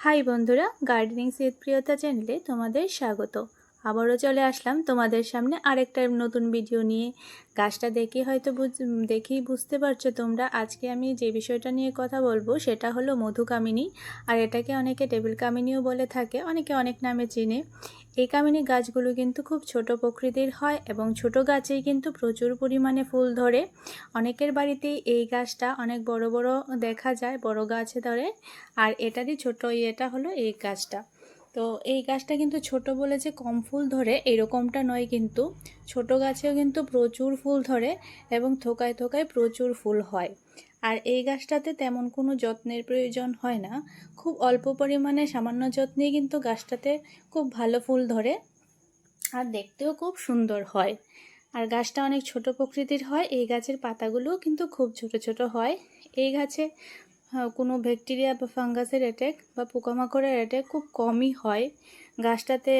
High বন্ধুরা gardening প্রিয়তা চ্যানেলে তোমাদের স্বাগত। আবারও চলে আসলাম তোমাদের সামনে আরেকটা নতুন ভিডিও নিয়ে। গাছটা দেখে হয়তো দেখেই বুঝতে পারছ তোমরা। আজকে আমি যে বিষয়টা নিয়ে কথা বলব সেটা হলো মধু কামিনী। আর এটাকে অনেকে টেবিল কামিনীও বলে থাকে, অনেকে অনেক নামে চিনে। এই কামিনী গাছগুলো কিন্তু খুব ছোট প্রকৃতির হয় এবং ছোট গাছেই কিন্তু প্রচুর পরিমাণে ফুল ধরে। অনেকের বাড়িতেই এই গাছটা অনেক বড় বড় দেখা যায়, বড় গাছে ধরে। আর এটারই ছোট ইয়েটা হলো এই গাছটা। তো এই গাছটা কিন্তু ছোট বলে যে কম ফুল ধরে এরকমটা নয় কিন্তু ছোট গাছেও কিন্তু প্রচুর ফুল ধরে এবং থোকায় থোকায় প্রচুর ফুল হয়। আর এই গাছটাতে তেমন কোনো যত্নের প্রয়োজন হয় না। খুব অল্প পরিমাণে সামান্য যত্নে কিন্তু গাছটাতে খুব ভালো ফুল ধরে আর দেখতেও খুব সুন্দর হয়। আর গাছটা অনেক ছোট প্রকৃতির হয়। এই গাছের পাতাগুলোও কিন্তু খুব ছোট ছোট হয়। এই গাছে কোনো ব্যাকটেরিয়া বা ফাঙ্গাসের অ্যাট্যাক বা পোকামাকড়ের অ্যাট্যাক খুব কমই হয়। গাছটাতে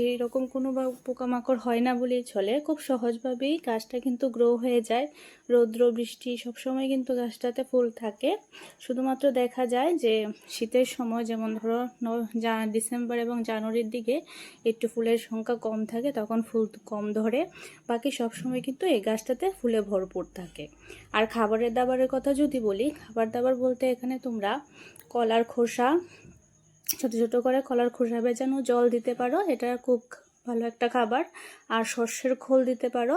এইরকম কোনো বা পোকামাকড় হয় না বলেই চলে। খুব সহজভাবেই গাছটা কিন্তু গ্রো হয়ে যায়। রৌদ্র, বৃষ্টি সবসময় কিন্তু গাছটাতে ফুল থাকে। শুধুমাত্র দেখা যায় যে শীতের সময় যেমন ধরো ডিসেম্বর এবং জানুয়ারির দিকে একটু ফুলের সংখ্যা কম থাকে, তখন ফুল কম ধরে। বাকি সবসময় কিন্তু এই গাছটাতে ফুলে ভরপুর থাকে। আর খাবারের দাবারের কথা যদি বলি, খাবার দাবার বলতে এখানে তোমরা কলার খোসা, ছোটো ছোটো করে কলার খোসা ভেজানো জল দিতে পারো। এটা খুব ভালো একটা খাবার। আর সর্ষের খোল দিতে পারো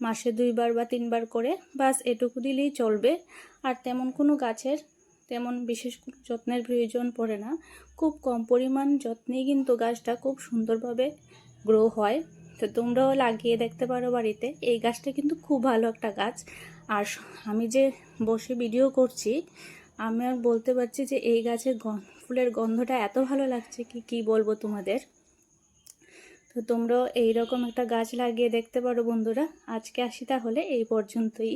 মাসে দুইবার বা তিনবার করে। বাস এটুকু দিলেই চলবে। আর তেমন কোনো গাছের তেমন বিশেষ যত্নের প্রয়োজন পড়ে না। খুব কম পরিমাণ যত্নেই কিন্তু গাছটা খুব সুন্দরভাবে গ্রো হয়। তো তোমরাও লাগিয়ে দেখতে পারো বাড়িতে। এই গাছটা কিন্তু খুব ভালো একটা গাছ। আর আমি যে বসে ভিডিও করছি আমি আর বলতে পারছি যে এই গাছের ফুলের গন্ধটা এত ভালো লাগছে কি কি বলব তোমাদের? তো তোমরাও এইরকম একটা গাছ লাগিয়ে দেখতে পারো বন্ধুরা। আজকে আসি তাহলে, এই পর্যন্তই।